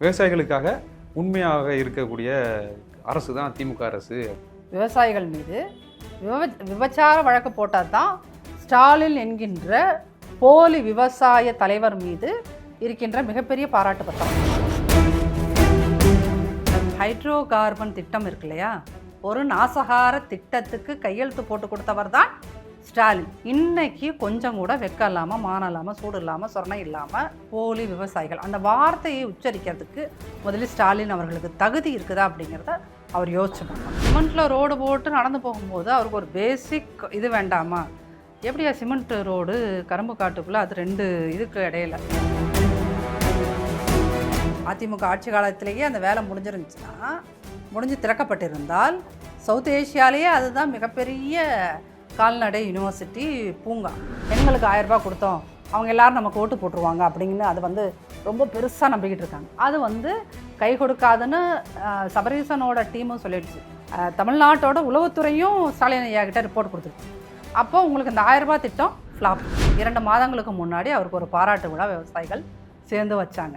விவசாயிகளுக்காக உண்மையாக இருக்கக்கூடிய அரசு தான் திமுக அரசு. விவசாயிகள் மீது விவ விபச்சார வழக்கு போட்டால் தான் ஸ்டாலின் என்கின்ற போலி விவசாய தலைவர் மீது இருக்கின்ற மிகப்பெரிய பாராட்டு பத்திரம். ஹைட்ரோ கார்பன் திட்டம் இருக்கு இல்லையா? ஒரு நாசகார திட்டத்துக்கு கையெழுத்து போட்டு கொடுத்தவர் தான் ஸ்டாலின். இன்னைக்கு கொஞ்சம் கூட வெக்கம் இல்லாமல் மானம் இல்லாமல் சூடு இல்லாமல் சொரணை இல்லாமல் போலி விவசாயிகள். அந்த வார்த்தையை உச்சரிக்கிறதுக்கு முதலில் ஸ்டாலின் அவர்களுக்கு தகுதி இருக்குதா அப்படிங்கிறத அவர் யோசிச்சு பார்க்கணும். சிமெண்ட்டில் ரோடு போட்டு நடந்து போகும்போது அவருக்கு ஒரு பேசிக் இது வேண்டாமா? எப்படியா சிமெண்ட் ரோடு கரும்பு காட்டுக்குள்ளே அது ரெண்டு இதுக்கு இடையில? அதிமுக ஆட்சி காலத்திலேயே அந்த வேலை முடிஞ்சிருந்துச்சுன்னா முடிஞ்சு திறக்கப்பட்டிருந்தால் சவுத் ஏஷியாலேயே அதுதான் மிகப்பெரிய கால்நடை யுனிவர்சிட்டி பூங்கா. பெண்களுக்கு ஆயிரம் கொடுத்தோம். அவங்க எல்லாரும் நமக்கு ஓட்டு போட்டுருவாங்க அப்படின்னு அது வந்து ரொம்ப பெருசாக நம்பிக்கிட்டு இருக்காங்க. அது வந்து கை கொடுக்காதுன்னு சபரீசனோட டீமும் சொல்லிடுச்சு. தமிழ்நாட்டோட உளவுத்துறையும் ஸ்டாலின் ஐயா கிட்ட ரிப்போர்ட் கொடுத்துருச்சு அப்போ உங்களுக்கு இந்த ஆயிரம் திட்டம் ஃப்ளாப் இரண்டு மாதங்களுக்கு முன்னாடி அவருக்கு ஒரு பாராட்டு விழா விவசாயிகள் சேர்ந்து வச்சாங்க.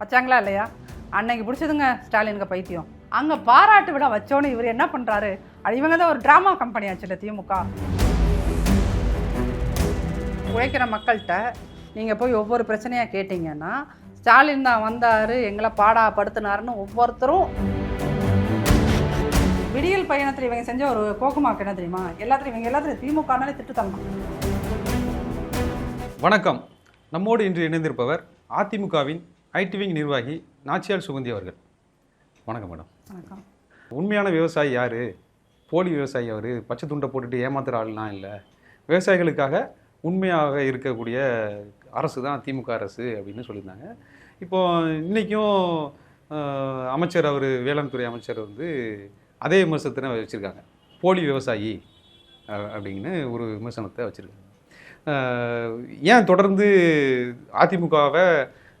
வச்சாங்களா இல்லையா? அன்னைக்கு பிடிச்சதுங்க ஸ்டாலினுக்கு பைத்தியம். அங்கே பாராட்டு விழா வச்சோன்னு இவர் என்ன பண்ணுறாரு இவங்க தான் ஒரு ட்ராமா கம்பெனி ஆச்சுல்ல திமுக. உழைக்கிற மக்கள்கிட்ட நீங்கள் போய் ஒவ்வொரு பிரச்சனையாக கேட்டிங்கன்னா ஸ்டாலின் தான் வந்தார் எங்களை பாடா படுத்தினாருன்னு ஒவ்வொருத்தரும் விடியல் பயணத்தில் இவங்க செஞ்ச ஒரு கோக்குமாக்கு என்ன தெரியுமா? எல்லாத்துலையும் இவங்க எல்லாத்துலையும் திமுகனாலே திட்டு தரணும் வணக்கம். நம்மோடு இன்று இணைந்திருப்பவர் அதிமுகவின் ஐடிவிங் நிர்வாகி நாச்சியால் சுகந்தி அவர்கள். வணக்கம் மேடம். வணக்கம். உண்மையான விவசாயி யார்? போலி விவசாயி அவர் பச்சை துண்டை போட்டுட்டு ஏமாத்துற ஆளுலாம் இல்லை. விவசாயிகளுக்காக உண்மையாக இருக்கக்கூடிய அரசு தான் திமுக அரசு அப்படின்னு சொல்லியிருந்தாங்க. இப்போ இன்றைக்கும் அமைச்சர் அவர் வேளாண் துறை அமைச்சர் வந்து அதே விமர்சனத்தை வச்சுருக்காங்க. போலி விவசாயி அப்படின்னு ஒரு விமர்சனத்தை வச்சுருக்காங்க. ஏன் தொடர்ந்து அதிமுகவை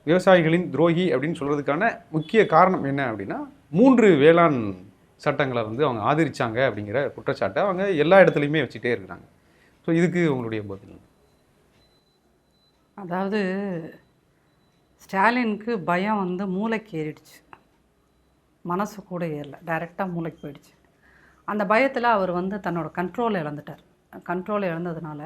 விவசாயிகளின் துரோகி அப்படின்னு சொல்கிறதுக்கான முக்கிய காரணம் என்ன அப்படின்னா மூன்று வேளாண் சட்டங்களை வந்து அவங்க ஆதரிச்சாங்க அப்படிங்கிற குற்றச்சாட்டை அவங்க எல்லா இடத்துலையுமே வச்சுட்டே இருக்கிறாங்க. ஸோ இதுக்கு உங்களுடைய பதில் அதாவது ஸ்டாலினுக்கு பயம் வந்து மூளைக்கு ஏறிடுச்சு. மனசு கூட ஏறல. டைரெக்டாக மூளைக்கு போயிடுச்சு. அந்த பயத்தில் அவர் வந்து தன்னோட கண்ட்ரோல் இழந்துட்டார். கண்ட்ரோல் இழந்ததுனால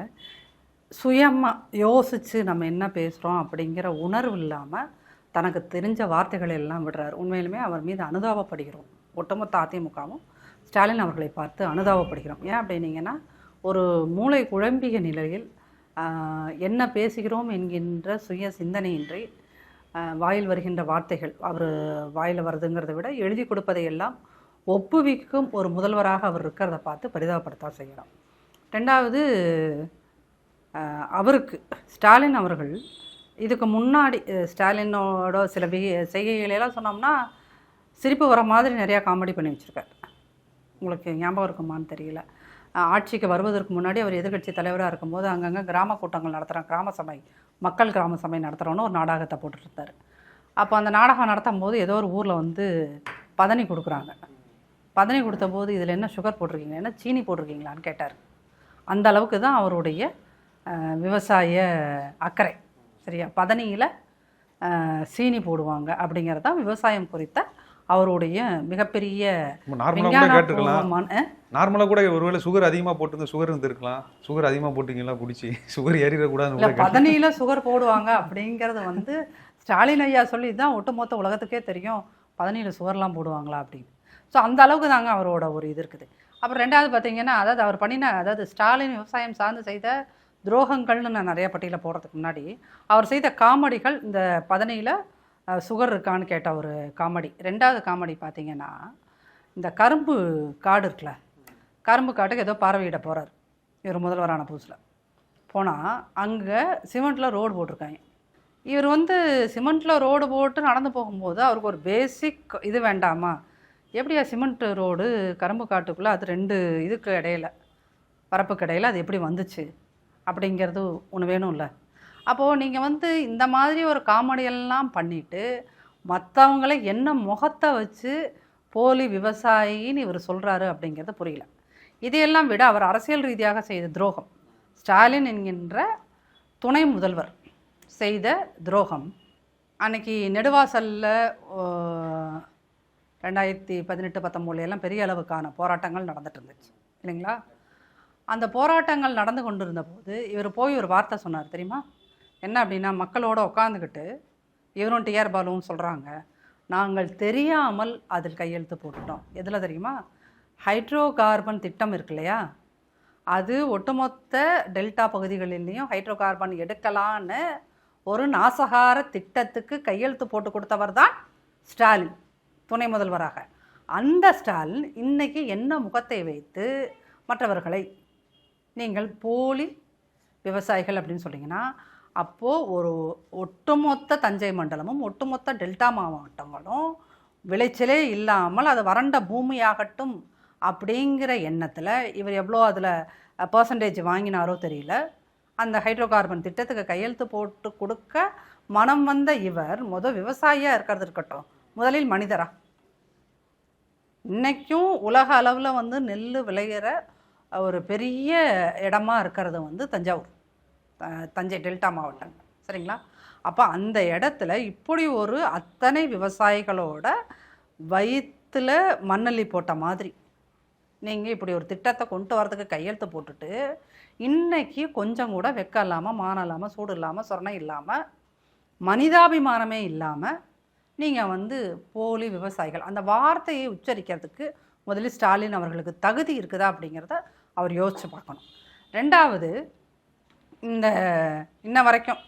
சுயமாக யோசித்து நம்ம என்ன பேசுகிறோம் அப்படிங்கிற உணர்வு இல்லாமல் தனக்கு தெரிஞ்ச வார்த்தைகளை எல்லாம் விடுறார். உண்மையிலுமே அவர் மீது அனுதாபப்படுகிறோம். ஒட்டுமொத்த அதிமுகவும் ஸ்டாலின் அவர்களை பார்த்து அனுதாபப்படுகிறோம். ஏன் அப்படின்னீங்கன்னா ஒரு மூளை குழம்பிய நிலையில் என்ன பேசுகிறோம் என்கின்ற சுய சிந்தனையின்றி வாயில் வருகின்ற வார்த்தைகள் அவர் வாயில் வருதுங்கிறத விட எழுதி கொடுப்பதை எல்லாம் ஒப்புவிக்கும் ஒரு முதல்வராக அவர் இருக்கிறத பார்த்து பரிதாபப்படுத்த செய்கிறோம் ரெண்டாவது அவருக்கு ஸ்டாலின் அவர்கள் இதுக்கு முன்னாடி ஸ்டாலினோட சில செய்கைகளெல்லாம் சொன்னோம்னா சிரிப்பு வர மாதிரி நிறையா காமெடி பண்ணி வச்சுருக்கார். உங்களுக்கு ஞாபகம் இருக்குமான்னு தெரியல. ஆட்சிக்கு வருவதற்கு முன்னாடி அவர் எதிர்கட்சி தலைவராக இருக்கும்போது அங்கங்கே கிராம கூட்டங்கள் நடத்துகிறோம் கிராம சபை மக்கள் கிராம சபை நடத்துகிறோன்னு ஒரு நாடகத்தை போட்டுட்டு அப்போ அந்த நாடகம் நடத்தும் போது ஏதோ ஒரு ஊரில் வந்து பதனி கொடுக்குறாங்க. பதனி கொடுத்த போது இதில் என்ன சுகர் போட்டிருக்கீங்க? என்ன சீனி போட்டிருக்கீங்களான்னு கேட்டார். அந்த அளவுக்கு தான் அவருடைய விவசாய அக்கறை. சரியா? பதனியில் சீனி போடுவாங்க அப்படிங்கிறது தான் விவசாயம் குறித்த அவருடைய மிகப்பெரிய நார்மலாக கூட ஒருவேளை சுகர் அதிகமாக போட்டிருந்து சுகர் இருந்திருக்கலாம். சுகர் அதிகமாக போட்டிங்களா? குடிச்சு சுகர் இல்ல ஏறிடக்கூடாதுன்னு பதனியில சுகர் போடுவாங்க அப்படிங்கிறது வந்து ஸ்டாலின் ஐயா சொல்லி தான் ஒட்டுமொத்த உலகத்துக்கே தெரியும். பதனியில சுகர்லாம் போடுவாங்களா அப்படின்னு. ஸோ அந்த அளவுக்கு தாங்க அவரோட ஒரு இது இருக்குது. அப்புறம் ரெண்டாவது பார்த்தீங்கன்னா அதாவது அவர் பண்ணின அதாவது ஸ்டாலின் விவசாயம் சார்ந்து செய்த துரோகங்கள்னு நான் நிறைய பட்டியல போடுறதுக்கு முன்னாடி அவர் செய்த காமெடிகள் இந்த பதனியில் சுகர் இருக்கான்னு கேட்ட ஒரு காமெடி. ரெண்டாவது காமெடி பார்த்தீங்கன்னா இந்த கரும்பு காடு இருக்குல்ல கரும்பு காட்டுக்கு ஏதோ பார்வையிட போகிறார் இவர் முதல்வரான புதுசில். போனால் அங்கே சிமெண்ட்டில் ரோடு போட்டிருக்காங்க. இவர் வந்து சிமெண்ட்டில் ரோடு போட்டு நடந்து போகும்போது அவருக்கு ஒரு பேசிக் இது வேண்டாமா? எப்படியா சிமெண்ட் ரோடு கரும்பு காட்டுக்குள்ளே அது ரெண்டு இதுக்கு இடையில பரப்புக்கு இடையில அது எப்படி வந்துச்சு? அப்படிங்கிறது ஒன்று வேணும்ல. அப்போது நீங்கள் வந்து இந்த மாதிரி ஒரு காமெடியெல்லாம் பண்ணிவிட்டு மற்றவங்களை என்ன முகத்தை வச்சு போலி விவசாயின்னு இவர் சொல்கிறாரு அப்படிங்கிறது புரியல. இதையெல்லாம் விட அவர் அரசியல் ரீதியாக செய்த துரோகம் ஸ்டாலின் என்கின்ற துணை முதல்வர் செய்த துரோகம். அன்னைக்கு நெடுவாசலில் ரெண்டாயிரத்தி பதினெட்டு பத்தொம்போதுலாம் பெரிய அளவுக்கான போராட்டங்கள் நடந்துட்டு இருந்துச்சு. இல்லைங்களா? அந்த போராட்டங்கள் நடந்து கொண்டு இருந்தபோது இவர் போய் ஒரு வார்த்தை சொன்னார் தெரியுமா? என்ன அப்படின்னா மக்களோட உட்காந்துக்கிட்டு இவரும் டிஆர் பாலுவும் சொல்கிறாங்க நாங்கள் தெரியாமல் அதில் கையெழுத்து போட்டுட்டோம். எதில் தெரியுமா? ஹைட்ரோ கார்பன் திட்டம் இருக்கு இல்லையா? அது ஒட்டுமொத்த டெல்டா பகுதிகளிலையும் ஹைட்ரோ கார்பன் எடுக்கலான்னு ஒரு நாசகார திட்டத்துக்கு கையெழுத்து போட்டு கொடுத்தவர் தான் ஸ்டாலின் துணை முதல்வராக. அந்த ஸ்டாலின் இன்றைக்கி என்ன முகத்தை வைத்து மற்றவர்களை நீங்கள் போலி விவசாயிகள் அப்படின்னு சொன்னீங்கன்னா அப்போது ஒரு ஒட்டுமொத்த தஞ்சை மண்டலமும் ஒட்டுமொத்த டெல்டா மாவட்டங்களும் விளைச்சலே இல்லாமல் அது வறண்ட பூமியாகட்டும் அப்படிங்கிற எண்ணத்தில் இவர் எவ்வளோ அதில் பர்சன்டேஜ் வாங்கினாரோ தெரியல. அந்த ஹைட்ரோ கார்பன் திட்டத்துக்கு கையெழுத்து போட்டு கொடுக்க மனம் வந்த இவர் முத விவசாயியாக இருக்கிறது இருக்கட்டும். முதலில் மனிதரா. இன்றைக்கும் உலக அளவில் வந்து நெல் விளையிற ஒரு பெரிய இடமா இருக்கிறது வந்து தஞ்சாவூர். தஞ்சை டெல்டா மாவட்டம். சரிங்களா? அப்போ அந்த இடத்துல இப்படி ஒரு அத்தனை விவசாயிகளோட வயிற்றில் மண்ணள்ளி போட்ட மாதிரி நீங்கள் இப்படி ஒரு திட்டத்தை கொண்டு வரதுக்கு கையெழுத்து போட்டுட்டு இன்றைக்கி கொஞ்சம் கூட வெக்கம் இல்லாமல் மானம் இல்லாமல் சூடு இல்லாமல் சொரணை இல்லாமல் மனிதாபிமானமே இல்லாமல் நீங்கள் வந்து போலி விவசாயிகள் அந்த வார்த்தையை உச்சரிக்கிறதுக்கு முதலில் ஸ்டாலின் அவர்களுக்கு தகுதி இருக்குதா அப்படிங்கிறத அவர் யோசித்து பார்க்கணும். ரெண்டாவது இந்த இன்ன வரைக்கும்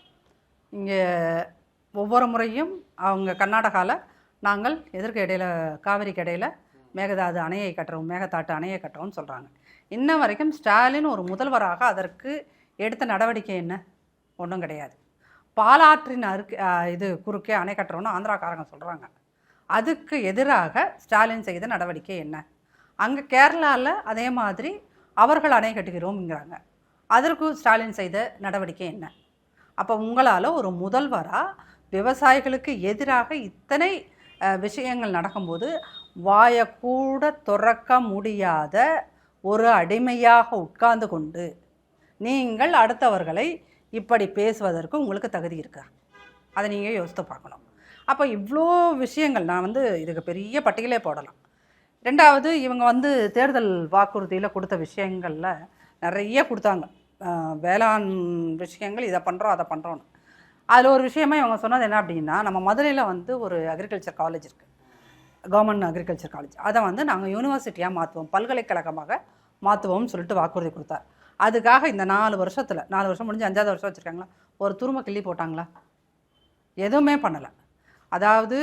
இங்கே ஒவ்வொரு முறையும் அவங்க கர்நாடகாவில் நாங்கள் எதிர்க்க இடையில் காவிரிக்கு இடையில் மேகதாது அணையை கட்டுறோம் மேகதாட்டு அணையை கட்டுறோம்னு சொல்கிறாங்க இன்ன வரைக்கும் ஸ்டாலின் ஒரு முதல்வராக அதற்கு எடுத்த நடவடிக்கை என்ன? ஒன்றும் கிடையாது. பாலாற்றின் அருக்கு இது குறுக்கே அணை கட்டுறோம்னு ஆந்திராக்காரங்க சொல்கிறாங்க அதுக்கு எதிராக ஸ்டாலின் செய்த நடவடிக்கை என்ன? அங்கே கேரளாவில் அதே மாதிரி அவர்கள் அணை கட்டுகிறோம்ங்கிறாங்க. அதற்கு ஸ்டாலின் செய்த நடவடிக்கை என்ன? அப்போ உங்களால் ஒரு முதல்வராக விவசாயிகளுக்கு எதிராக இத்தனை விஷயங்கள் நடக்கும்போது வாயை கூட துறக்க முடியாத ஒரு அடிமையாக உட்கார்ந்து கொண்டு நீங்கள் அடுத்தவர்களை இப்படி பேசுவதற்கு உங்களுக்கு தகுதி இருக்கா? அதை நீங்கள் யோசித்து பார்க்கணும். அப்போ இவ்வளோ விஷயங்கள் நான் வந்து இதுக்கு பெரிய பட்டியலே போடலாம். ரெண்டாவது இவங்க வந்து தேர்தல் வாக்குறுதியில் கொடுத்த விஷயங்களில் நிறைய கொடுத்தாங்க. வேளாண் விஷயங்கள் இதை பண்ணுறோம் அதை பண்ணுறோன்னு அதில் ஒரு விஷயமா இவங்க சொன்னது என்ன அப்படின்னா நம்ம மதுரையில் வந்து ஒரு அக்ரிகல்ச்சர் காலேஜ் இருக்குது கவர்மெண்ட் அக்ரிகல்ச்சர் காலேஜ் அதை வந்து நாங்கள் யூனிவர்சிட்டியாக மாற்றுவோம் பல்கலைக்கழகமாக மாற்றுவோம்னு சொல்லிட்டு வாக்குறுதி கொடுத்தார். அதுக்காக இந்த நாலு வருஷத்தில் நாலு வருஷம் முடிஞ்சு அஞ்சாவது வருஷம் வச்சுருக்காங்களா? ஒரு துரும்ப கிள்ளி போட்டாங்களா? எதுவுமே பண்ணலை. அதாவது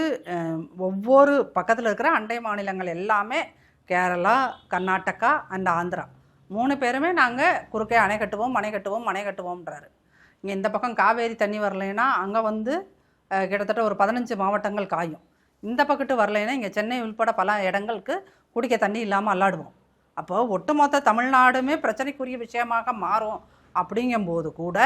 ஒவ்வொரு பக்கத்தில் இருக்கிற அண்டை மாநிலங்கள் எல்லாமே கேரளா கர்நாடகா அண்ட் ஆந்திரா. மூணு பேருமே நாங்கள் குறுக்கே அணை கட்டுவோம் அணை கட்டுவோம் அணை கட்டுவோம்ன்றாரு. இங்கே இந்த பக்கம் காவேரி தண்ணி வரலைன்னா அங்கே வந்து கிட்டத்தட்ட ஒரு பதினஞ்சு மாவட்டங்கள் காயும். இந்த பக்கத்து வரலைன்னா இங்கே சென்னை உள்பட பல இடங்களுக்கு குடிக்க தண்ணி இல்லாமல் அல்லாடுவோம். அப்போ ஒட்டுமொத்த தமிழ்நாடுமே பிரச்சனைக்குரிய விஷயமாக மாறும் அப்படிங்கும்போது கூட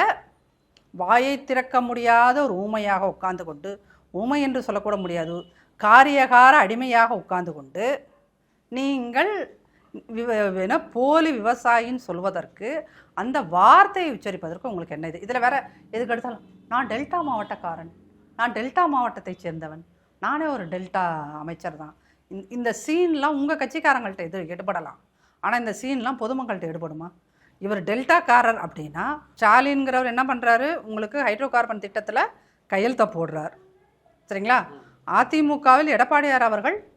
வாயை திறக்க முடியாத ஒரு ஊமையாக உட்கார்ந்து கொண்டு ஊமை என்று சொல்லக்கூட முடியாது காரியகார அடிமையாக உட்கார்ந்து கொண்டு நீங்கள் என்ன போலி விவசாயின்னு சொல்வதற்கு அந்த வார்த்தையை உச்சரிப்பதற்கு உங்களுக்கு என்ன இது? இதில் வேற எதுக்கு எடுத்தாலும் நான் டெல்டா மாவட்டக்காரன். நான் டெல்டா மாவட்டத்தைச் சேர்ந்தவன். நானே ஒரு டெல்டா அமைச்சர் தான். இந்த- இந்த சீன்லாம் உங்கள் கட்சிக்காரங்கள்ட்ட இது எடுபடலாம். ஆனால் இந்த சீன்லாம் பொதுமக்கள்கிட்ட எடுபடுமா? இவர் டெல்டாக்காரர் அப்படின்னா ஸ்டாலின்கிறவர் என்ன பண்ணுறாரு உங்களுக்கு ஹைட்ரோ கார்பன் திட்டத்தில் கையெழுத்த போடுறார். சரிங்களா? அதிமுகவில் எடப்பாடியார் அவர்கள்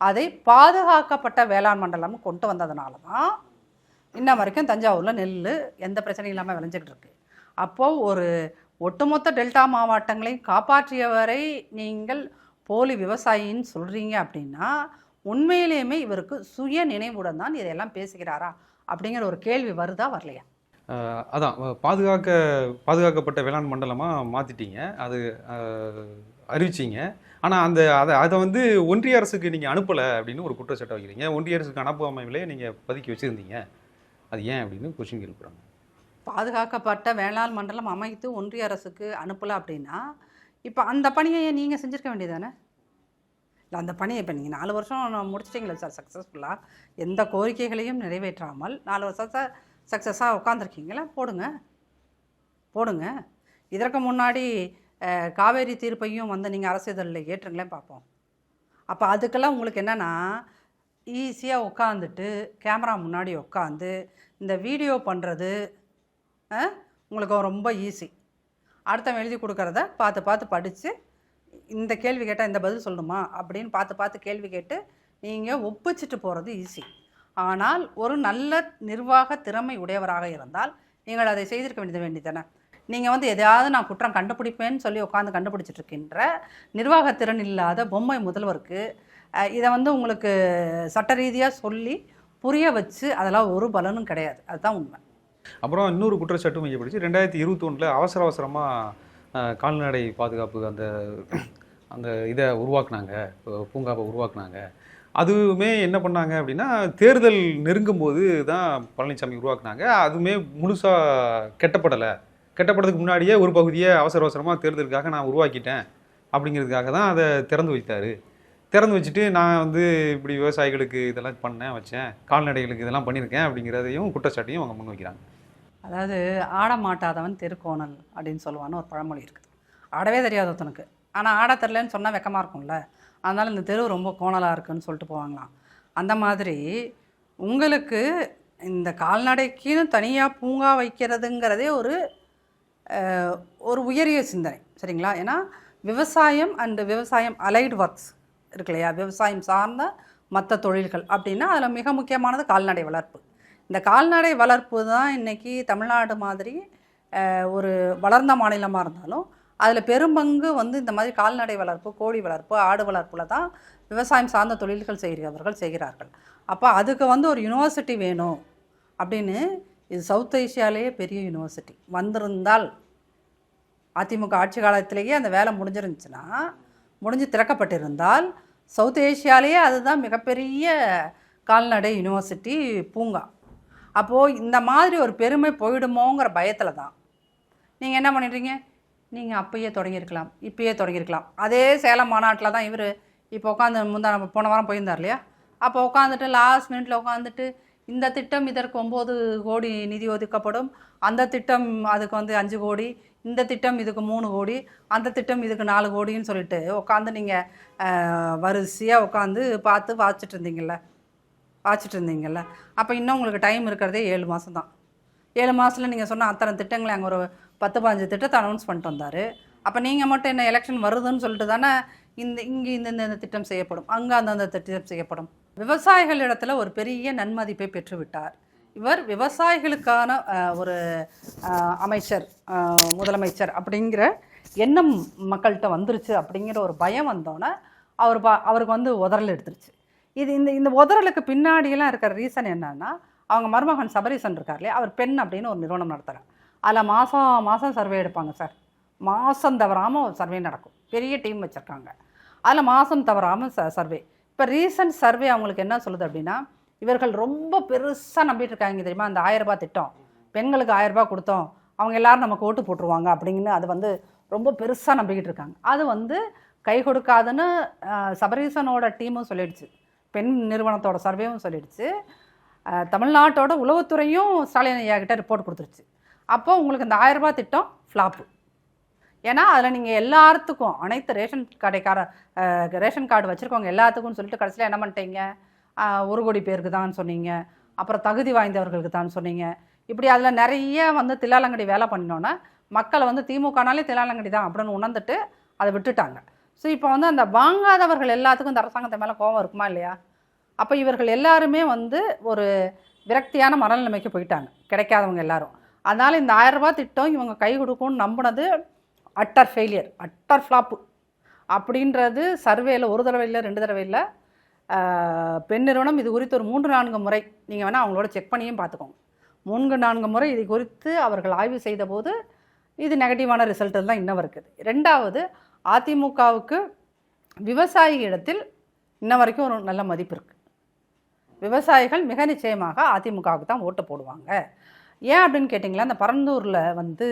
அதை பாதுகாக்கப்பட்ட வேளாண் மண்டலம் கொண்டு வந்ததுனால தான் இன்ன வரைக்கும் தஞ்சாவூரில் நெல் எந்த பிரச்சனையும் இல்லாமல் விளைஞ்சிக்கிட்டு இருக்கு. அப்போது ஒரு ஒட்டுமொத்த டெல்டா மாவட்டங்களையும் காப்பாற்றியவரை நீங்கள் போலி விவசாயின்னு சொல்கிறீங்க அப்படின்னா உண்மையிலேயுமே இவருக்கு சுய நினைவுடன் தான் இதையெல்லாம் பேசுகிறாரா அப்படிங்கிற ஒரு கேள்வி வருதா வரலையா? அதான் பாதுகாக்க பாதுகாக்கப்பட்ட வேளாண் மண்டலமாக மாற்றிட்டீங்க அது அறிவிச்சிங்க. ஆனால் அந்த அதை அதை வந்து ஒன்றிய அரசுக்கு நீங்கள் அனுப்பலை அப்படின்னு ஒரு குற்றச்சாட்டை வைக்கிறீங்க. ஒன்றிய அரசுக்கு அனுப்பாமையிலே நீங்கள் பதுக்கி வச்சுருந்தீங்க. அது ஏன் அப்படின்னு கொஷின் எழுப்புறாங்க பாதுகாக்கப்பட்ட வேளாண் மண்டலம் அமைத்து ஒன்றிய அரசுக்கு அனுப்பலை அப்படின்னா இப்போ அந்த பணியை நீங்கள் செஞ்சுருக்க வேண்டியதானே இல்லை அந்த பணியை இப்போ நீங்கள் நாலு வருஷம் முடிச்சிட்டிங்களே சார் சக்ஸஸ்ஃபுல்லாக எந்த கோரிக்கைகளையும் நிறைவேற்றாமல் நாலு வருஷத்தை சக்ஸஸாக உட்காந்துருக்கீங்களா போடுங்க. போடுங்க. இதற்கு முன்னாடி காவேரி தீர்ப்பையும் வந்து நீங்கள் அரசிதழில் ஏற்றுங்களேன் பார்ப்போம் அப்போ அதுக்கெல்லாம் உங்களுக்கு என்னென்னா ஈஸியாக உட்காந்துட்டு கேமரா முன்னாடி உட்காந்து இந்த வீடியோ பண்ணுறது உங்களுக்கு ரொம்ப ஈஸி அடுத்தவன் எழுதி கொடுக்குறத பார்த்து பார்த்து படித்து இந்த கேள்வி கேட்டால் இந்த பதில் சொல்லணுமா? அப்படின்னு பார்த்து பார்த்து கேள்வி கேட்டு நீங்கள் ஒப்பிச்சிட்டு போகிறது ஈஸி ஆனால் ஒரு நல்ல நிர்வாக திறமை உடையவராக இருந்தால் நீங்கள் அதை செய்திருக்க வேண்டியது வேண்டியதானே நீங்கள் வந்து எதையாவது நான் குற்றம் கண்டுபிடிப்பேன்னு சொல்லி உட்காந்து கண்டுபிடிச்சிட்டு இருக்கின்ற நிர்வாகத்திறன் இல்லாத பொம்மை முதல்வருக்கு இதை வந்து உங்களுக்கு சட்ட ரீதியாக சொல்லி புரிய வச்சு அதெல்லாம் ஒரு பலனும் கிடையாது. அதுதான் உண்மை. அப்புறம் இன்னொரு குற்றச்சாட்டும் வைக்கப்படுச்சு ரெண்டாயிரத்தி இருபத்தி ஒன்றில் அவசர அவசரமாக கால்நடை பாதுகாப்பு அந்த அந்த இதை உருவாக்குனாங்க. பூங்காவை உருவாக்குனாங்க. அதுவுமே என்ன பண்ணாங்க அப்படின்னா தேர்தல் நெருங்கும் போது தான் பழனிசாமி உருவாக்குனாங்க. அதுவுமே முழுசாக கெட்டப்படலை. கெட்டப்படத்துக்கு முன்னாடியே ஒரு பகுதியை அவசர அவசரமாக தேர்தலுக்காக நான் உருவாக்கிட்டேன் அப்படிங்கிறதுக்காக தான் அதை திறந்து வைத்தார். திறந்து வச்சுட்டு நான் வந்து இப்படி விவசாயிகளுக்கு இதெல்லாம் பண்ணேன் வச்சேன் கால்நடைகளுக்கு இதெல்லாம் பண்ணியிருக்கேன் அப்படிங்கிறதையும் குற்றச்சாட்டையும் அவங்க முன் வைக்கிறாங்க. அதாவது ஆட மாட்டாதவன் தெருக்கோணல் அப்படின்னு சொல்லுவான்னு ஒரு பழமொழி இருக்குது ஆடவே தெரியாது ஒருத்தனுக்கு. ஆனால் ஆட தெரிலன்னு சொன்னால் வெக்கமாக இருக்கும்ல. அதனால் இந்த தெரு ரொம்ப கோணலாக இருக்குன்னு சொல்லிட்டு போவாங்களாம். அந்த மாதிரி உங்களுக்கு இந்த கால்நடைக்குன்னு தனியாக பூங்கா வைக்கிறதுங்கிறதே ஒரு ஒரு உயரிய சிந்தனை சரிங்களா? ஏன்னா விவசாயம் அண்டு விவசாயம் அலைடு ஒர்க்ஸ் இருக்கு இல்லையா? விவசாயம் சார்ந்த மற்ற தொழில்கள் அப்படின்னா அதில் மிக முக்கியமானது கால்நடை வளர்ப்பு. இந்த கால்நடை வளர்ப்பு தான் இன்றைக்கி தமிழ்நாடு மாதிரி ஒரு வளர்ந்த மாநிலமாக இருந்தாலும் அதில் பெரும்பங்கு வந்து இந்த மாதிரி கால்நடை வளர்ப்பு கோழி வளர்ப்பு ஆடு வளர்ப்பில் தான் விவசாயம் சார்ந்த தொழில்கள் செய்கிறவர்கள் செய்கிறார்கள். அப்போ அதுக்கு வந்து ஒரு யுனிவர்சிட்டி வேணும் அப்படின்னு இது சவுத் ஏஷியாலேயே பெரிய யூனிவர்சிட்டி வந்திருந்தால் அதிமுக ஆட்சி காலத்திலேயே அந்த வேலை முடிஞ்சிருந்துச்சுன்னா முடிஞ்சு திறக்கப்பட்டிருந்தால் சவுத் ஏஷியாலேயே அதுதான் மிகப்பெரிய கால்நடை யூனிவர்சிட்டி பூங்கா. அப்போது இந்த மாதிரி ஒரு பெருமை போயிடுமோங்கிற பயத்தில் தான். நீங்கள் என்ன பண்ணிடுறீங்க? நீங்கள் அப்பயே தொடங்கியிருக்கலாம் இப்பயே தொடங்கியிருக்கலாம். அதே சேலம் மாநாட்டில் தான் இவர் இப்போ உட்காந்து முந்தா நம்ம போன வாரம் போயிருந்தார் இல்லையா? அப்போ உட்காந்துட்டு லாஸ்ட் மினிட்ல உட்காந்துட்டு இந்த திட்டம் இதற்கு ஒம்பது கோடி நிதி ஒதுக்கப்படும். அந்த திட்டம் அதுக்கு வந்து அஞ்சு கோடி இந்த திட்டம் இதுக்கு மூணு கோடி அந்த திட்டம் இதுக்கு நாலு கோடின்னு சொல்லிட்டு உட்காந்து நீங்கள் வரிசையாக உட்காந்து பார்த்து வாச்சிட்டு இருந்தீங்கல்ல வாச்சிட்டு இருந்தீங்கல்ல. அப்போ இன்னும் உங்களுக்கு டைம் இருக்கிறதே ஏழு மாதம் தான் ஏழு மாதத்தில் நீங்கள் சொன்ன அத்தனை திட்டங்களை அங்கே ஒரு பத்து பதினஞ்சு திட்டத்தை அனௌன்ஸ் பண்ணிட்டு வந்தார். அப்போ நீங்கள் மட்டும் என்ன எலெக்ஷன் வருதுன்னு சொல்லிட்டு தானே இந்த இங்கே இந்த இந்த திட்டம் செய்யப்படும். அங்கே அந்தந்த திட்டம் செய்யப்படும். விவசாயிகள் இடத்துல ஒரு பெரிய நன்மதிப்பை பெற்றுவிட்டார். இவர் விவசாயிகளுக்கான ஒரு அமைச்சர் முதலமைச்சர் அப்படிங்கிற எண்ணம் மக்கள்கிட்ட வந்துருச்சு அப்படிங்கிற ஒரு பயம் வந்தோன்னே அவர் பா அவருக்கு வந்து உதறல் எடுத்துருச்சு. இது இந்த இந்த உதறலுக்கு பின்னாடியெல்லாம் இருக்கிற ரீசன் என்னன்னா அவங்க மருமகன் சபரீசன் இருக்கார் இல்லையா அவர் பெண் அப்படின்னு ஒரு நிறுவனம் நடத்துகிறார் அதில் மாதம் மாதம் சர்வே எடுப்பாங்க சார் மாதம் தவறாமல் சர்வே நடக்கும். பெரிய டீம் வச்சுருக்காங்க. அதில் மாதம் தவறாமல் ச சர்வே. இப்போ ரீசன்ட் சர்வே அவங்களுக்கு என்ன சொல்லுது அப்படின்னா இவர்கள் ரொம்ப பெருசாக நம்பிட்டு இருக்காங்க தெரியுமா? அந்த ஆயரரூபா திட்டம். பெண்களுக்கு ஆயரரூபா கொடுத்தோம். அவங்க எல்லாரும் நமக்கு ஓட்டு போட்டுருவாங்க அப்படின்னு அது வந்து ரொம்ப பெருசாக நம்பிக்கிட்டு இருக்காங்க. அது வந்து கை கொடுக்காதுன்னு சபரீசனோட டீமும் சொல்லிடுச்சு. பெண் நிறுவனத்தோட சர்வேவும் சொல்லிடுச்சு. தமிழ்நாட்டோட உளவுத்துறையும் ஸ்டாலின் ஐயா கிட்ட ரிப்போர்ட் கொடுத்துருச்சு. அப்போ உங்களுக்கு இந்த ஆயரரூபா திட்டம் ஃப்ளாப்பு ஏன்னா அதில் நீங்கள் எல்லாத்துக்கும் அனைத்து ரேஷன் கடைக்கார ரேஷன் கார்டு வச்சுருக்கவங்க எல்லாத்துக்கும் சொல்லிட்டு கடைசியில் என்ன பண்ணிட்டீங்க? ஒரு கோடி பேருக்கு தான் சொன்னீங்க. அப்புறம் தகுதி வாய்ந்தவர்களுக்கு தான் சொன்னீங்க. இப்படி அதில் நிறைய வந்து தில்லாலங்கடி வேலை பண்ணினோன்னே மக்களை வந்து திமுகனாலே தில்லாலங்கடி தான் அப்படின்னு உணர்ந்துட்டு அதை விட்டுட்டாங்க. ஸோ இப்போ வந்து அந்த வாங்காதவர்கள் எல்லாத்துக்கும் இந்த அரசாங்கத்தை மேலே கோபம் இருக்குமா இல்லையா? அப்போ இவர்கள் எல்லாருமே வந்து ஒரு விரக்தியான மனநிலைமைக்கு போயிட்டாங்க. கிடைக்காதவங்க எல்லாரும். அதனால் இந்த ஆயிரம் ரூபா திட்டம் இவங்க கை கொடுக்கும்னு நம்பினது அட்டர் ஃபெயிலியர் அட்டர் ஃப்ளாப்பு அப்படின்றது சர்வேயில் ஒரு தடவை இல்லை ரெண்டு தடவை இல்லை. பெண் நிறுவனம் இது குறித்து ஒரு மூன்று நான்கு முறை நீங்கள் வேணால் அவங்களோட செக் பண்ணியும் பார்த்துக்கோங்க. மூன்று நான்கு முறை இது குறித்து அவர்கள் ஆய்வு செய்தபோது இது நெகட்டிவான ரிசல்ட் தான் இன்னும் இருக்குது. ரெண்டாவது அதிமுகவுக்கு விவசாயி இடத்தில் இன்ன வரைக்கும் ஒரு நல்ல மதிப்பு இருக்குது விவசாயிகள் மிக நிச்சயமாக அதிமுகவுக்கு தான் ஓட்டு போடுவாங்க. ஏன் அப்படின்னு கேட்டிங்களா? அந்த பரந்தூரில் வந்து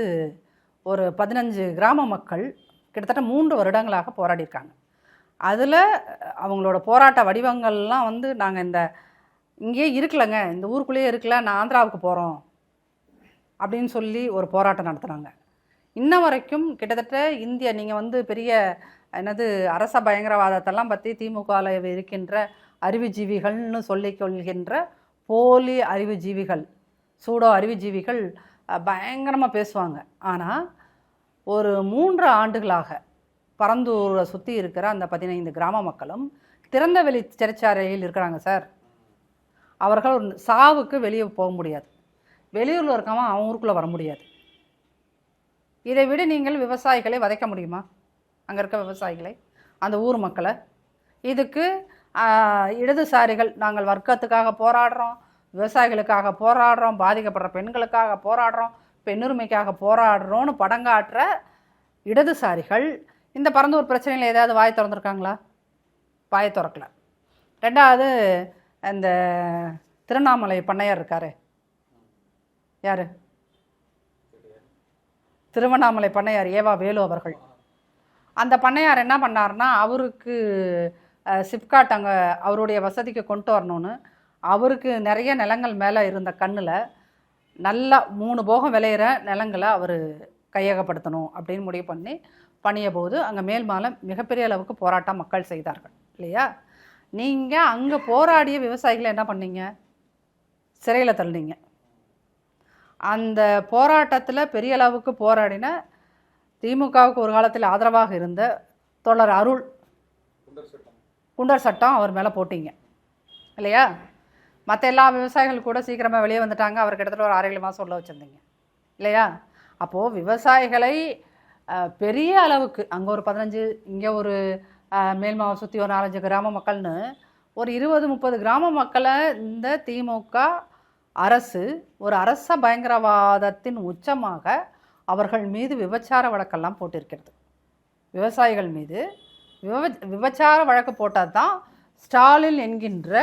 ஒரு பதினஞ்சு கிராம மக்கள் கிட்டத்தட்ட மூன்று வருடங்களாக போராடியிருக்காங்க. அதில் அவங்களோட போராட்ட வடிவங்கள்லாம் வந்து நாங்கள் இந்த இங்கேயே இருக்கலங்க இந்த ஊருக்குள்ளேயே இருக்கல நான் ஆந்திராவுக்கு போகிறோம் அப்படின்னு சொல்லி ஒரு போராட்டம் நடத்துனாங்க. இன்ன வரைக்கும் கிட்டத்தட்ட இந்தியா நீங்கள் வந்து பெரிய என்னது அரச பயங்கரவாதத்தெல்லாம் பற்றி திமுகவில் இருக்கின்ற அறிவுஜீவிகள்னு சொல்லிக் கொள்கின்ற போலி அறிவுஜீவிகள் சூடோ அறிவுஜீவிகள் பயங்கரமாக பேசுவாங்க. ஆனால் ஒரு மூன்று ஆண்டுகளாக பரந்தூரை சுற்றி இருக்கிற அந்த பதினைந்து கிராம மக்களும் திறந்தவெளி சிறைச்சாலையில் இருக்கிறாங்க சார். அவர்கள் சாவுக்கு வெளியே போக முடியாது. வெளியூரில் இருக்கவன் அவன் ஊருக்குள்ளே வர முடியாது. இதை விட நீங்கள் விவசாயிகளை வதைக்க முடியுமா? அங்கே இருக்க விவசாயிகளை அந்த ஊர் மக்களை. இதுக்கு இடதுசாரிகள் நாங்கள் வர்க்கத்துக்காக போராடுறோம் விவசாயிகளுக்காக போராடுறோம் பாதிக்கப்படுற பெண்களுக்காக போராடுறோம் பெண்ணுரிமைக்காக போராடுறோன்னு படங்காட்டுற இடதுசாரிகள் இந்த பரந்தூர் பிரச்சனையில் ஏதாவது வாய் திறந்துருக்காங்களா? வாயை திறக்கல. ரெண்டாவது இந்த திருவண்ணாமலை பண்ணையார் இருக்காரு. யார்? திருவண்ணாமலை பண்ணையார் ஏவா வேலு அவர்கள். அந்த பண்ணையார் என்ன பண்ணாருன்னா அவருக்கு சிப்காட் அங்கே அவருடைய வசதிக்கு கொண்டு வரணும்னு அவருக்கு நிறைய நிலங்கள் மேலே இருந்த கண்ணில் நல்லா மூணு போகம் விளையிற நிலங்களை அவர் கையகப்படுத்தணும் அப்படின்னு முடிவு பண்ணி பண்ணிய போது அங்கே மேல் மாலம் மிகப்பெரிய அளவுக்கு போராட்டம் மக்கள் செய்தார்கள் இல்லையா? நீங்கள் அங்கே போராடிய விவசாயிகளை என்ன பண்ணீங்க? சிறையில் தள்ளினீங்க. அந்த போராட்டத்தில் பெரிய அளவுக்கு போராடின திமுகவுக்கு ஒரு காலத்தில் ஆதரவாக இருந்த தொடர் அருள் குண்டர் சட்டம் அவர் மேலே போட்டீங்க இல்லையா? மற்ற எல்லா விவசாயிகள் கூட சீக்கிரமாக வெளியே வந்துட்டாங்க. அவர் கிட்டத்தட்ட ஒரு ஆறேழு மாதம் உள்ள வச்சுருந்தீங்க. இல்லையா? அப்போது விவசாயிகளை பெரிய அளவுக்கு அங்கே ஒரு பதினஞ்சு இங்கே ஒரு அஹ், மேல்மாவை சுற்றி ஒரு நாலஞ்சு கிராம மக்கள்னு ஒரு இருபது முப்பது கிராம மக்களை இந்த திமுக அரசு ஒரு அரச பயங்கரவாதத்தின் உச்சமாக அவர்கள் மீது விபச்சார வழக்கெல்லாம் போட்டிருக்கிறது. விவசாயிகள் மீது விவ விபச்சார வழக்கு போட்டால் தான் ஸ்டாலின் என்கின்ற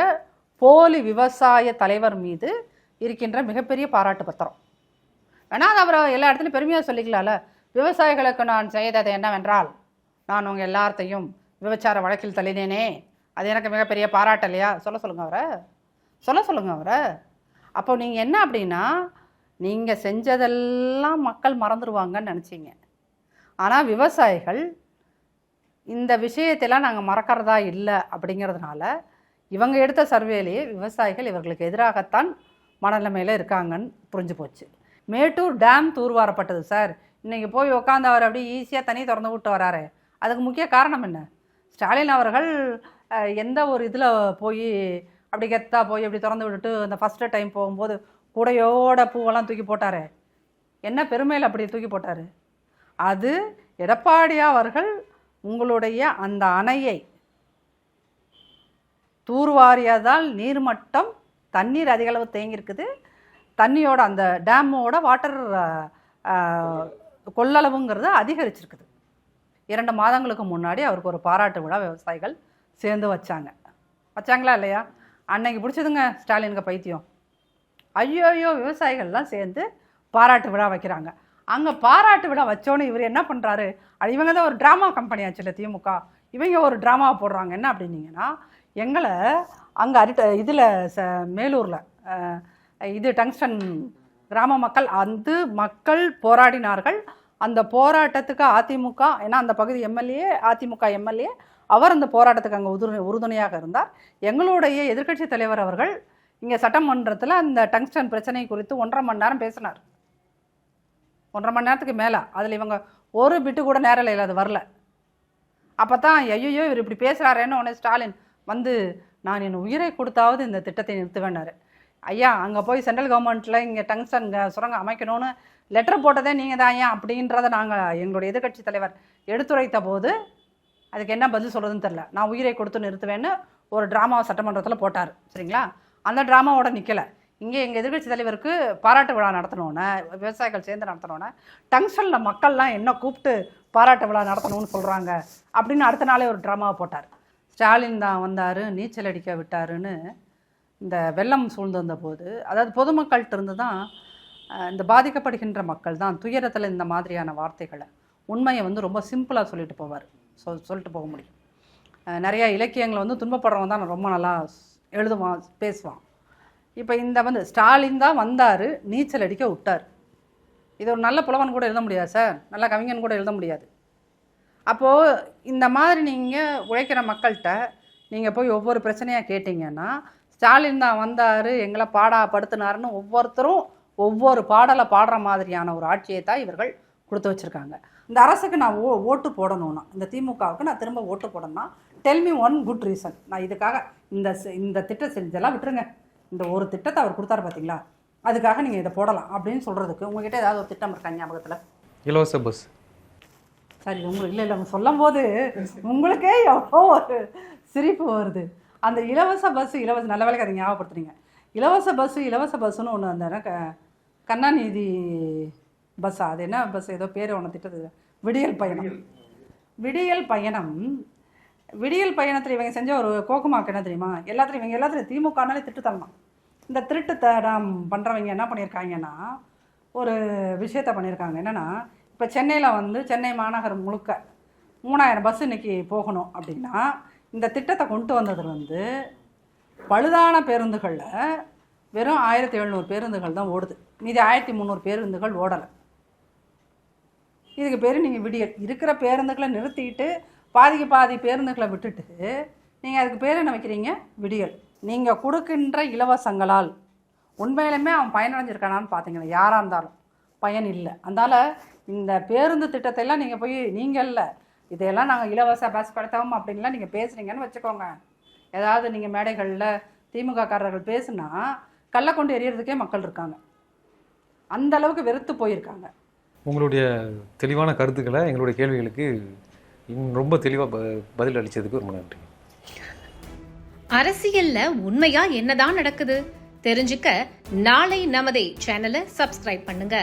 போலி விவசாய தலைவர் மீது இருக்கின்ற மிகப்பெரிய பாராட்டு பத்திரம். வேணா அது அவரை எல்லா இடத்துலையும் பெருமையாக சொல்லிக்கலாம்ல. விவசாயிகளுக்கு நான் செய்தது என்னவென்றால் நான் உங்கள் எல்லார்த்தையும் விபச்சார வழக்கில் தள்ளினேனே. அது எனக்கு மிகப்பெரிய பாராட்டு இல்லையா? சொல்ல சொல்லுங்கள் அவரை. சொல்ல சொல்லுங்கள் அவரை. அப்போ நீங்கள் என்ன அப்படின்னா நீங்கள் செஞ்சதெல்லாம் மக்கள் மறந்துடுவாங்கன்னு நினச்சிங்க. ஆனால் விவசாயிகள் இந்த விஷயத்தெல்லாம் நாங்கள் மறக்கிறதா இல்லை அப்படிங்கிறதுனால இவங்க எடுத்த சர்வேலேயே விவசாயிகள் இவர்களுக்கு எதிராகத்தான் மனநிலைமையில் இருக்காங்கன்னு புரிஞ்சு போச்சு. மேட்டூர் டேம் தூர்வாரப்பட்டது சார். இன்றைக்கி போய் உட்காந்து அவர் அப்படியே ஈஸியாக தண்ணி திறந்து விட்டு வராரு. அதுக்கு முக்கிய காரணம் என்ன? ஸ்டாலின் அவர்கள் எந்த ஒரு இதில் போய் அப்படி கெத்தா போய் அப்படி திறந்து விட்டுட்டு அந்த ஃபஸ்ட்டு டைம் போகும்போது கூடையோட பூவெல்லாம் தூக்கி போட்டாரே. என்ன பெருமையில் அப்படி தூக்கி போட்டார்? அது எடப்பாடியா அவர்கள் உங்களுடைய அந்த அணையை தூர்வாரியதால் நீர்மட்டம் தண்ணீர் அதிகளவு தேங்கியிருக்குது. தண்ணியோட அந்த டேமோட வாட்டர் கொள்ளளவுங்கிறது அதிகரிச்சிருக்குது. இரண்டு மாதங்களுக்கு முன்னாடி அவருக்கு ஒரு பாராட்டு விழா விவசாயிகள் சேர்ந்து வச்சாங்க. வச்சாங்களா இல்லையா? அன்னைக்கு பிடிச்சதுங்க ஸ்டாலினுக்கு பைத்தியம். ஐயோ ஐயோ விவசாயிகள்லாம் சேர்ந்து பாராட்டு விழா வைக்கிறாங்க. அங்கே பாராட்டு விழா வச்சோன்னே இவர் என்ன பண்ணுறாரு அது இவங்க தான் ஒரு ட்ராமா கம்பெனி ஆச்சு இல்லை திமுக. இவங்க ஒரு ட்ராமாவை போடுறாங்க. என்ன அப்படின்னீங்கன்னா எங்களை அங்கே அரிட்ட இதில் ச மேலூரில் இது டங்ஸ்டன் கிராம மக்கள் அந்த மக்கள் போராடினார்கள். அந்த போராட்டத்துக்கு அதிமுக ஏன்னா அந்த பகுதி எம்எல்ஏ அதிமுக எம்எல்ஏ அவர் அந்த போராட்டத்துக்கு அங்கே உறுதுணை உறுதுணையாக இருந்தார். எங்களுடைய எதிர்க்கட்சி தலைவர் அவர்கள் இங்கே சட்டமன்றத்தில் அந்த டங்ஸ்டன் பிரச்சனை குறித்து ஒன்றரை மணி நேரம் பேசினார். ஒன்றரை மணி நேரத்துக்கு மேலே. அதில் இவங்க ஒரு பிட்டு கூட நேரலையில் அது வரல. அப்போ தான் ஐயோ இவர் இப்படி பேசுகிறாரேன்னு உடனே ஸ்டாலின் வந்து நான் என் உயிரை கொடுத்தாவது இந்த திட்டத்தை நிறுத்துவேன்னாரு. ஐயா அங்கே போய் சென்ட்ரல் கவர்மெண்ட்டில் இங்கே டங்ஸ்டன் சுரங்கம் அமைக்கணும்னு லெட்டர் போட்டதே நீங்கள் தான் ஐயா அப்படின்றத நாங்கள் எங்களுடைய எதிர்க்கட்சி தலைவர் எடுத்துரைத்த போது அதுக்கு என்ன பதில் சொல்கிறதுன்னு தெரில நான் உயிரை கொடுத்து நிறுத்துவேன்னு ஒரு ட்ராமாவை சட்டமன்றத்தில் போட்டார். சரிங்களா? அந்த ட்ராமாவோட நிற்கலை இங்கே எங்கள் எதிர்க்கட்சி தலைவருக்கு பாராட்டு விழா நடத்தணுன்னு விவசாயிகள் சேர்ந்து நடத்தணுன்னு டங்ஸ்டனில் மக்கள்லாம் என்ன கூப்பிட்டு பாராட்டு விழா நடத்தணும்னு சொல்கிறாங்க அப்படின்னு அடுத்த நாளே ஒரு ட்ராமாவை போட்டார். ஸ்டாலின் தான் வந்தார் நீச்சல் அடிக்க விட்டாருன்னு இந்த வெள்ளம் சூழ்ந்திருந்த போது அதாவது பொதுமக்கள்கிட்ட இருந்து தான் இந்த பாதிக்கப்படுகின்ற மக்கள் தான் துயரத்தில் இந்த மாதிரியான வார்த்தைகளை உண்மையை வந்து ரொம்ப சிம்பிளாக சொல்லிட்டு போவார். சொல் சொல்லிட்டு போக முடியும். நிறையா இலக்கியங்களை வந்து துன்பப்படுறவங்க தான் ரொம்ப நல்லா ஸ்- எழுதுவான் பேசுவான். இப்போ இந்த வந்து ஸ்டாலின் தான் வந்தார் நீச்சல் அடிக்க விட்டார். இது ஒரு நல்ல புலவன் கூட எழுத முடியாது சார். நல்ல கவிஞன் கூட எழுத முடியாது. அப்போது இந்த மாதிரி நீங்கள் உழைக்கிற மக்கள்கிட்ட நீங்கள் போய் ஒவ்வொரு பிரச்சனையாக கேட்டிங்கன்னா ஸ்டாலின் தான் வந்தார் எங்களை பாடாப்படுத்தினாருன்னு ஒவ்வொருத்தரும் ஒவ்வொரு பாடலை பாடுற மாதிரியான ஒரு ஆட்சியை தான் இவர்கள் கொடுத்து வச்சுருக்காங்க. இந்த அரசுக்கு நான் ஓ ஓட்டு போடணும்னா இந்த திமுகவுக்கு நான் திரும்ப ஓட்டு போடணும்னா tell me one good reason நான் இதுக்காக இந்த இந்த திட்டம் செஞ்செல்லாம் விட்டுருங்க. இந்த ஒரு திட்டத்தை அவர் கொடுத்தாரு பார்த்தீங்களா அதுக்காக நீங்கள் இதை போடலாம் அப்படின்னு சொல்கிறதுக்கு உங்ககிட்ட ஏதாவது ஒரு திட்டம் இருக்கா ஞாபகத்தில்? இலவச பஸ் சரி உங்களுக்கு இல்லை இல்லை சொல்லும் போது உங்களுக்கே எவ்வளோ ஒரு சிரிப்பு வருது. அந்த இலவச பஸ் இலவச நல்ல வேலைக்கு அதை ஞாபகப்படுத்துறீங்க. இலவச பஸ்ஸு இலவச பஸ்ஸுன்னு ஒன்று அந்த க கண்ணாநிதி பஸ்ஸா அது என்ன பஸ் ஏதோ பேர் ஒன்று திட்டது. விடியல் பயணம். விடியல் பயணம். விடியல் பயணத்தில் இவங்க செஞ்ச ஒரு கோக்குமாக்கு என்ன தெரியுமா? எல்லாத்துலையும் இவங்க எல்லாத்துலையும் திமுகனாலே திட்டுத்தரலாம் இந்த திருட்டு தடம் பண்ணுறவங்க என்ன பண்ணியிருக்காங்கன்னா ஒரு விஷயத்த பண்ணியிருக்காங்க என்னென்னா இப்போ சென்னையில் வந்து சென்னை மாநகரம் முழுக்க மூணாயிரம் பஸ் இன்றைக்கி போகணும் அப்படின்னா இந்த திட்டத்தை கொண்டு வந்தது வந்து பழுதான பேருந்துகளில் வெறும் ஆயிரத்தி எழுநூறு பேருந்துகள் தான் ஓடுது. மீதி ஆயிரத்தி முந்நூறு பேருந்துகள் ஓடலை. இதுக்கு பேர் நீங்கள் விடியல். இருக்கிற பேருந்துகளை நிறுத்திட்டு பாதிக்கு பாதி பேருந்துகளை விட்டுட்டு நீங்கள் அதுக்கு பேர் என்ன வைக்கிறீங்க? விடியல். நீங்கள் கொடுக்கின்ற இலவசங்களால். உண்மையிலுமே அவன் பயனடைஞ்சிருக்கானான்னு பார்த்தீங்கன்னா யாராக இருந்தாலும். பயன் இல்லை. அதனால் இந்த பேருந்து திட்டத்தை எல்லாம் நீங்கள் போய் நீங்கள் இல்லை. இதையெல்லாம் நாங்கள் இலவச பஸ் படுத்தவும் அப்படின்லாம் நீங்கள் பேசுகிறீங்கன்னு வச்சுக்கோங்க. ஏதாவது நீங்கள் மேடைகளில் திமுக காரர்கள் பேசுனா கல்லை கொண்டு எறியறதுக்கே மக்கள் இருக்காங்க. அந்த அளவுக்கு வெறுத்து போயிருக்காங்க. உங்களுடைய தெளிவான கருத்துக்களை எங்களுடைய கேள்விகளுக்கு இன்னும் ரொம்ப தெளிவாக பதில் அளித்ததுக்கு ரொம்ப நன்றி. அரசியல்ல உண்மையா என்னதான் நடக்குது? தெரிஞ்சுக்க நாளை நமதே சேனலை சப்ஸ்கிரைப் பண்ணுங்க.